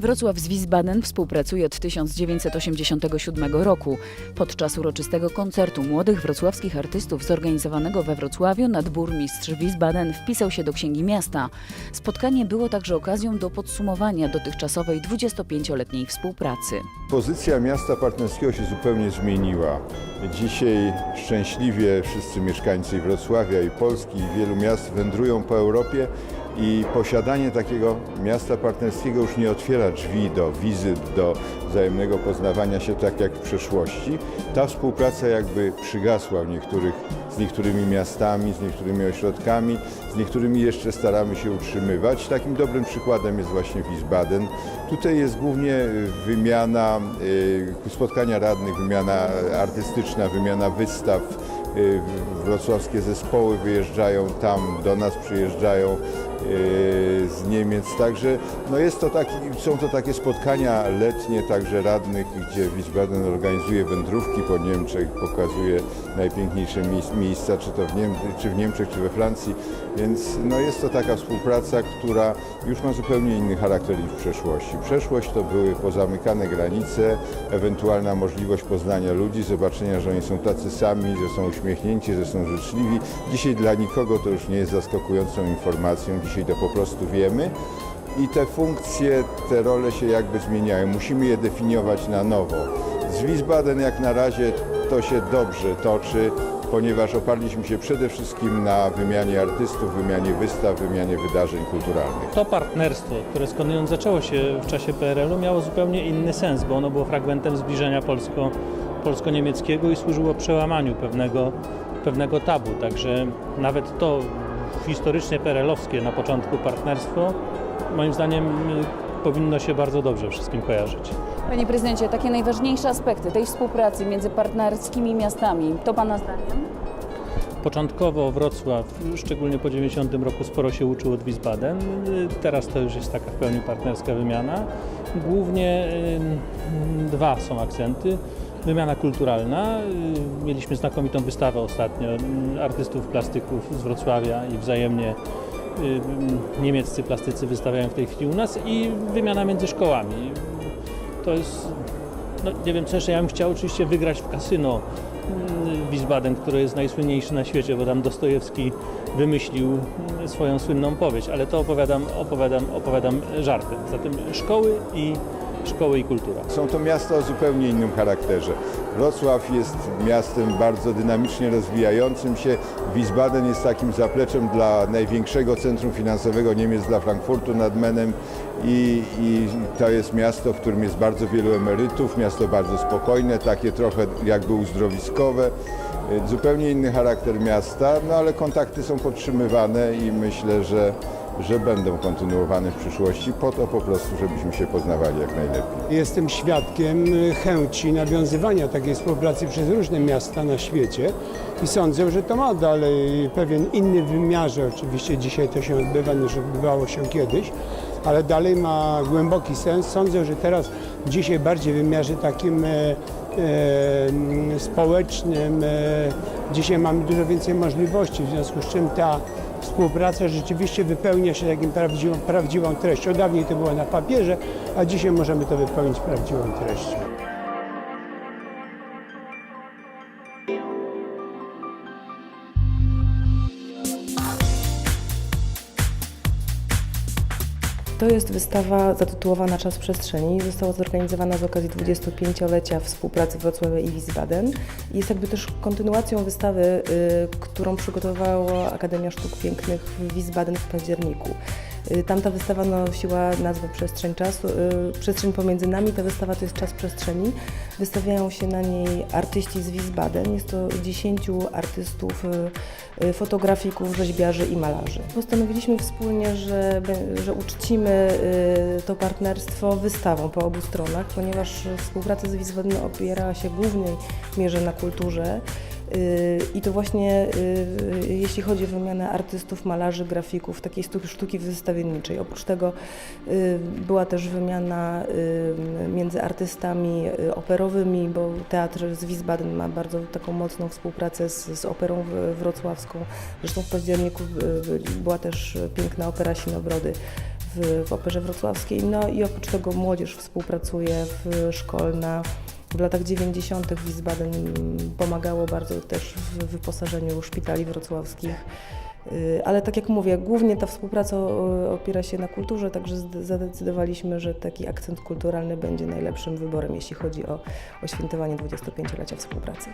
Wrocław z Wiesbaden współpracuje od 1987 roku. Podczas uroczystego koncertu młodych wrocławskich artystów zorganizowanego we Wrocławiu nadburmistrz Wiesbaden wpisał się do Księgi Miasta. Spotkanie było także okazją do podsumowania dotychczasowej 25-letniej współpracy. Pozycja miasta partnerskiego się zupełnie zmieniła. Dzisiaj szczęśliwie wszyscy mieszkańcy Wrocławia i Polski i wielu miast wędrują po Europie i posiadanie takiego miasta partnerskiego już nie otwiera drzwi do wizyt, do wzajemnego poznawania się tak jak w przeszłości. Ta współpraca jakby przygasła w niektórych, z niektórymi miastami, z niektórymi ośrodkami, z niektórymi jeszcze staramy się utrzymywać. Takim dobrym przykładem jest właśnie Wiesbaden. Tutaj jest głównie wymiana, y, spotkania radnych, wymiana artystyczna, wymiana wystaw. Y, Wrocławskie zespoły wyjeżdżają tam, do nas przyjeżdżają y, z Niemiec. Także no jest to taki, są to takie spotkania letnie także radnych, gdzie Wiesbaden organizuje wędrówki po Niemczech, pokazuje najpiękniejsze miejsc- miejsca, czy to w, Niem- czy w Niemczech, czy we Francji. Więc no jest to taka współpraca, która już ma zupełnie inny charakter niż w przeszłości. Przeszłość to były pozamykane granice, ewentualna możliwość poznania ludzi, zobaczenia, że oni są tacy sami, że są uśmiechnięci, że są życzliwi. Dzisiaj dla nikogo to już nie jest zaskakującą informacją, dzisiaj to po prostu wiemy. I te funkcje, te role się jakby zmieniają. Musimy je definiować na nowo. Z Wiesbaden jak na razie to się dobrze toczy, ponieważ oparliśmy się przede wszystkim na wymianie artystów, wymianie wystaw, wymianie wydarzeń kulturalnych. To partnerstwo, które skądinąd zaczęło się w czasie PRL-u, miało zupełnie inny sens, bo ono było fragmentem zbliżenia polsko, polsko-niemieckiego i służyło przełamaniu pewnego, pewnego tabu. Także nawet to historycznie PRL-owskie na początku partnerstwo, moim zdaniem y, powinno się bardzo dobrze wszystkim kojarzyć. Panie prezydencie, takie najważniejsze aspekty tej współpracy między partnerskimi miastami, to Pana zdaniem? Początkowo Wrocław, szczególnie po 90 roku, sporo się uczył od Wiesbaden. Y, Teraz to już jest taka w pełni partnerska wymiana. Głównie y, dwa są akcenty. Wymiana kulturalna. Y, Mieliśmy znakomitą wystawę ostatnio y, artystów plastyków z Wrocławia i wzajemnie y, niemieccy plastycy wystawiają w tej chwili u nas i wymiana między szkołami. To jest, no nie wiem co jeszcze, ja bym chciał oczywiście wygrać w kasyno Wiesbaden, który jest najsłynniejszy na świecie, bo tam Dostojewski wymyślił swoją słynną powieść, ale to opowiadam, opowiadam, opowiadam żartem. Zatem szkoły i szkoły i kultura. Są to miasta o zupełnie innym charakterze. Wrocław jest miastem bardzo dynamicznie rozwijającym się. Wiesbaden jest takim zapleczem dla największego centrum finansowego Niemiec, dla Frankfurtu nad Menem i, i to jest miasto, w którym jest bardzo wielu emerytów, miasto bardzo spokojne, takie trochę jakby uzdrowiskowe. Zupełnie inny charakter miasta, no ale kontakty są podtrzymywane i myślę, że, że będą kontynuowane w przyszłości po to po prostu, żebyśmy się poznawali jak najlepiej. Jestem świadkiem chęci nawiązywania takiej współpracy przez różne miasta na świecie i sądzę, że to ma dalej pewien inny wymiarze. Oczywiście dzisiaj to się odbywa niż odbywało się kiedyś, ale dalej ma głęboki sens. Sądzę, że teraz dzisiaj bardziej w wymiarze takim e, e, społecznym. E, dzisiaj mamy dużo więcej możliwości, w związku z czym ta współpraca rzeczywiście wypełnia się takim prawdziwą, prawdziwą treścią. Dawniej to było na papierze, a dzisiaj możemy to wypełnić prawdziwą treścią. To jest wystawa zatytułowana Czas Przestrzeni. Została zorganizowana z okazji 25-lecia współpracy Wrocławia i Wiesbaden. Jest jakby też kontynuacją wystawy, y, którą przygotowała Akademia Sztuk Pięknych w Wiesbaden w październiku. Y, Tamta wystawa nosiła nazwę Przestrzeń Czasu. y, Przestrzeń pomiędzy nami, ta wystawa to jest Czas Przestrzeni. Wystawiają się na niej artyści z Wiesbaden. Jest to 10 artystów, y, fotografików, rzeźbiarzy i malarzy. Postanowiliśmy wspólnie, że, że uczcimy to partnerstwo wystawą po obu stronach, ponieważ współpraca z Wiesbaden opiera się w głównej mierze na kulturze. Y, I to właśnie y, jeśli chodzi o wymianę artystów, malarzy, grafików, takiej sztuki wystawienniczej. Oprócz tego y, była też wymiana między artystami operowymi, bo teatr z Wiesbaden ma bardzo taką mocną współpracę z, z operą wrocławską. Zresztą w październiku była też piękna opera Sinobrody w, w Operze Wrocławskiej. No i oprócz tego młodzież współpracuje w szkolna. W latach 90. Wiesbaden pomagało bardzo też w wyposażeniu szpitali wrocławskich. Y, Ale tak jak mówię, głównie ta współpraca opiera się na kulturze, także zadecydowaliśmy, że taki akcent kulturalny będzie najlepszym wyborem, jeśli chodzi o, o świętowanie 25-lecia współpracy.